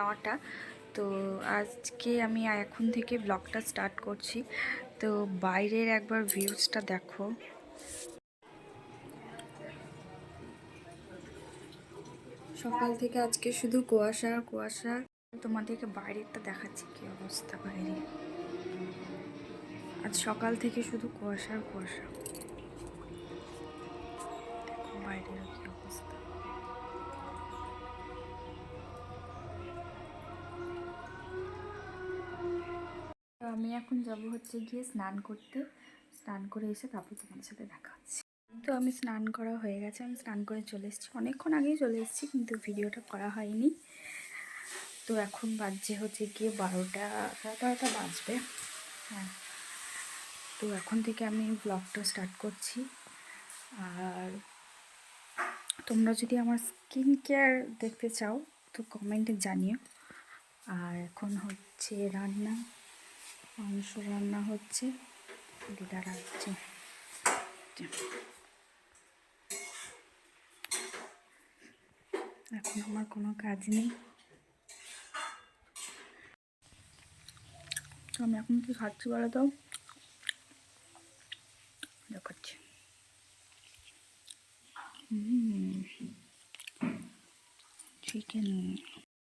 নটা। তো আজকে আমি এখন থেকে ব্লগটা স্টার্ট করছি। তো বাইরের একবার ভিউজটা দেখো। সকাল থেকে আজকে শুধু কুয়াশা কুয়াশা। তোমাদেরকে বাইরেরটা দেখাচ্ছি কি অবস্থা বাইরে। আজ সকাল থেকে শুধু কুয়াশা কুয়াশা। বাইরের কি আমি এখন যাব হচ্ছে গিয়ে স্নান করতে। স্নান করে এসে তারপর তোমাদের সাথে দেখা হচ্ছে। তো আমি স্নান করা হয়ে গেছে, আমি স্নান করে চলে এসেছি। অনেকক্ষণ আগেই চলে এসেছি, কিন্তু ভিডিওটা করা হয়নি। তো এখন বাজছে হচ্ছে গিয়ে বারোটা, সাড়ে বারোটা বাজবে। হ্যাঁ। তো এখন থেকে আমি ব্লগটা স্টার্ট করছি। আর তোমরা যদি আমার স্কিন কেয়ার দেখতে চাও, তো কমেন্টে জানিও। আর এখন হচ্ছে রান্না। মাংস রান্না হচ্ছে, দিদা রাখছে এখন আমার কোনো কাজ নেই। আমি এখন কি খাচ্ছি বলো তো? দেখাচ্ছি চিকেন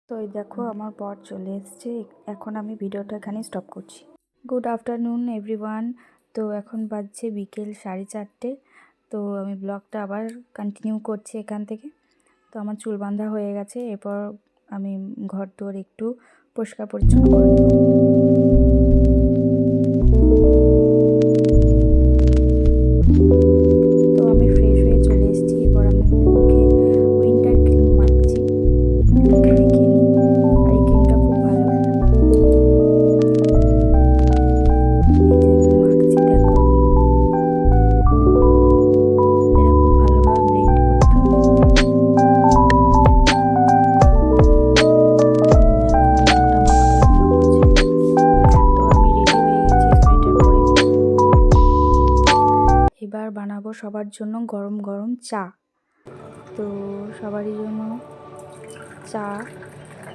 তো এই দেখো, আমার বর চলে এসছে। এখন আমি ভিডিওটা এখানে স্টপ করছি। গুড আফটারনুন এভরিওয়ান তো এখন বাজছে বিকেল সাড়ে চারটে। তো আমি ব্লগটা আবার কন্টিনিউ করছি এখান থেকে। তো আমার চুল বাঁধা হয়ে গেছে, এরপর আমি ঘর দুয়ার একটু পরিষ্কার পরিচ্ছন্ন করে সবার জন্য গরম গরম চা। তো সবারই জন্য চা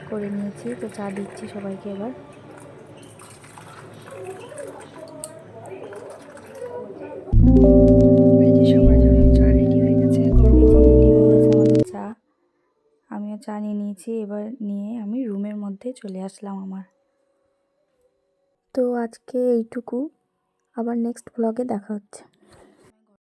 করে নিয়েছি। তো চা দিচ্ছি সবাইকে এবার। আমিও চা নিয়ে নিয়েছি। এবার নিয়ে আমি রুমের মধ্যে চলে আসলাম আমার। তো আজকে এইটুকু। আবার নেক্সট ব্লগে দেখা হচ্ছে।